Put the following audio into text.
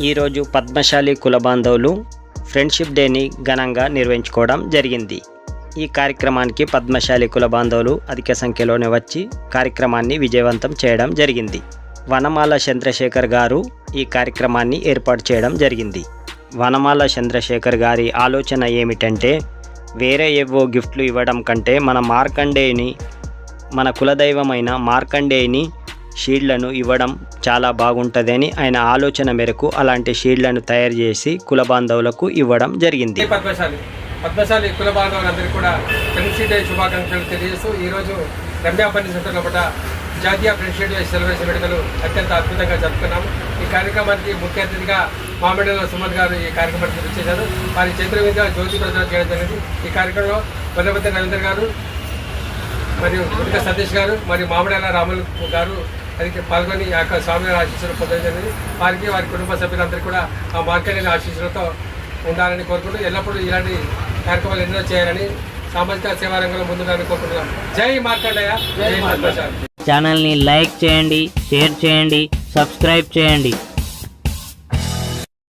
ఈరోజు పద్మశాలి కుల బాంధవులు ఫ్రెండ్షిప్ డేని ఘనంగా నిర్వహించుకోవడం జరిగింది. ఈ కార్యక్రమానికి పద్మశాలి కుల బాంధవులు అధిక సంఖ్యలోనే వచ్చి కార్యక్రమాన్ని విజయవంతం చేయడం జరిగింది. వనమాల చంద్రశేఖర్ గారు ఈ కార్యక్రమాన్ని ఏర్పాటు చేయడం జరిగింది. వనమాల చంద్రశేఖర్ గారి ఆలోచన ఏమిటంటే వేరే ఏవో గిఫ్ట్లు ఇవ్వడం కంటే మన మార్కండేయుని మన కులదైవమైన మార్కండేయుని షీల్డ్లను ఇవ్వడం చాలా బాగుంటుందని ఆయన ఆలోచన మేరకు అలాంటి షీల్డ్లను తయారు చేసి కుల బాంధవులకు ఇవ్వడం జరిగింది. పద్మశాలి పద్మశాలి కుల బాంధవులందరికీ కూడా ఫ్రెండ్షిప్ డే శుభాకాంక్షలు తెలియజేస్తూ ఈరోజు రమ్యాపల్లి సెంటర్ లోపల జాతీయ ఫ్రెండ్షిప్ డే సెలబ్రేషన్ వేడుకలు అత్యంత అద్భుతంగా జరుపుకున్నాము. ఈ కార్యక్రమానికి ముఖ్య అతిథిగా మామిడిలో సుమన్ గారు ఈ కార్యక్రమానికి వచ్చేశారు. వారి చేతుల మీద జ్యోతి ప్రచారం చేయడం జరిగింది. ఈ కార్యక్రమంలో వల్లభద్ర రవీంద్ర గారు మరియు సతీష్ గారు మరియు మామిడాల రాములు గారు అది పాల్గొని ఆ యొక్క స్వామి ఆశీస్సులు పొందడం జరిగింది. వారికి వారి కుటుంబ సభ్యులందరూ కూడా ఆ మార్కెట్ ఆశీస్సులతో ఉండాలని కోరుకుంటూ ఎల్లప్పుడూ ఇలాంటి కార్యక్రమాలు ఎన్నో చేయాలని సామాజిక సేవా రంగంలో ముందుగానే కోరుకుంటున్నాం. జై మార్కండయ్య జై ఛానల్ని లైక్ చేయండి షేర్ చేయండి సబ్స్క్రైబ్ చేయండి.